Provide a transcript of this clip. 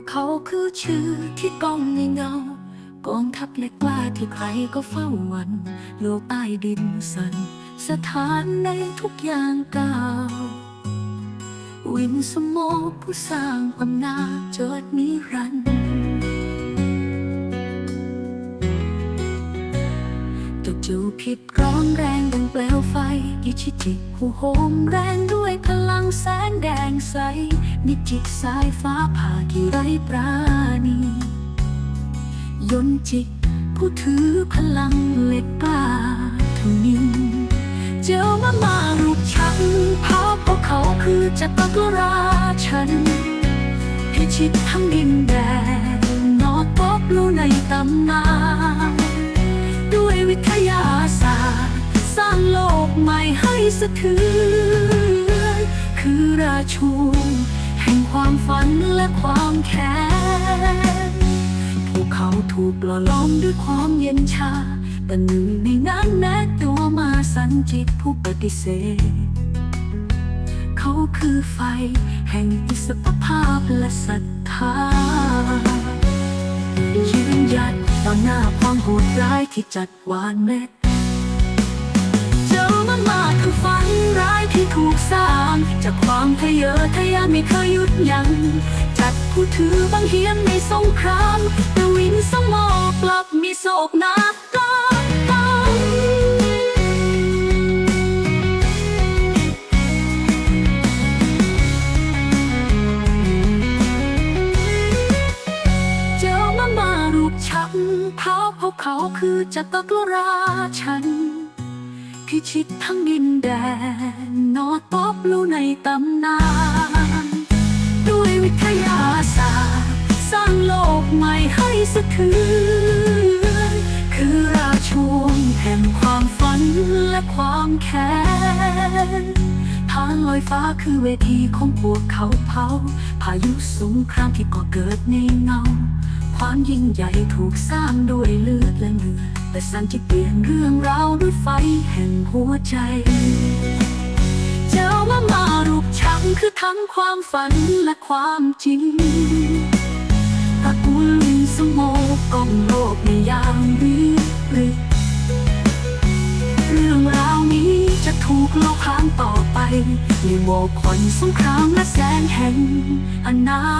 วกเขาคือชื่อที่ก้องในเงากองทัพเล็กกล้าที่ใครก็เฝ้าหวัน โลกใต้ดินสั่นสถานในทุกอย่างก้าววินสโมผู้สร้างอำนาจเจิดนิรันดร์ ผิดร้อนแรงดังเปลวไฟอิชิจิผู้โหมแรงด้วยพลังแสงแดงใส นิจิตสายฟ้าผ่าที่ไรปราณียนต์จิตผู้ถือพลังเหล็กกล้าท่านี้เจ้ามามารูปฉันเพาพวกเขาคือจักรราชันพิชิตทั้งดินแดนนอตบลูในตำนาน ร์สร้างโลกใหม่ให้สะเทือนคือราชูแห่งความฝันและความแค้นพวกเขาถูกล่อล้อมด้วยความเย็นชาแต่หนึ่งในนั้นแม้ตัวมาสันจิตผู้ปฏิเสธ เขาคือไฟแห่งอิสรภาพและศรัทธายืนหยัดต่อหน้าความโหดร้ายที่จัดวานเม็ด จากความทะเยอทะยานไม่เคยหยุดยัง้งจัดผู้ถือบังเหียนในสงครามแต่วินสมอกลับมีโศกหนักตาตาเจ้ามามารูปฉันเพราพวกเขาคือจักรราชัน พิชิตทั้งดินแดน นอตอบลูในตำนาน ด้วยวิทยาศาสตร์ สร้างโลกใหม่ให้สะเทือนคือราชวงศ์แห่งความฝันและความแค้นทางลอยฟ้าคือเวทีของพวกเขาเผา พายุสงครามที่ก่อเกิดในเงา ความยิ่งใหญ่ถูกสร้างด้วยเลือดและเหงื่อ แต่สันที่เปลี่ยนเรื่องราวด้วยไฟแห่งหัวใจ เจ้ามามารูปฉันคือทั้งความฝันและความจริงตระกูลลินสโมกองโลกในยามวิกฤตเรื่องราวนี้จะถูกเล่าค้างต่อไปในโมกควันสงครามและแสงแห่งอนาคต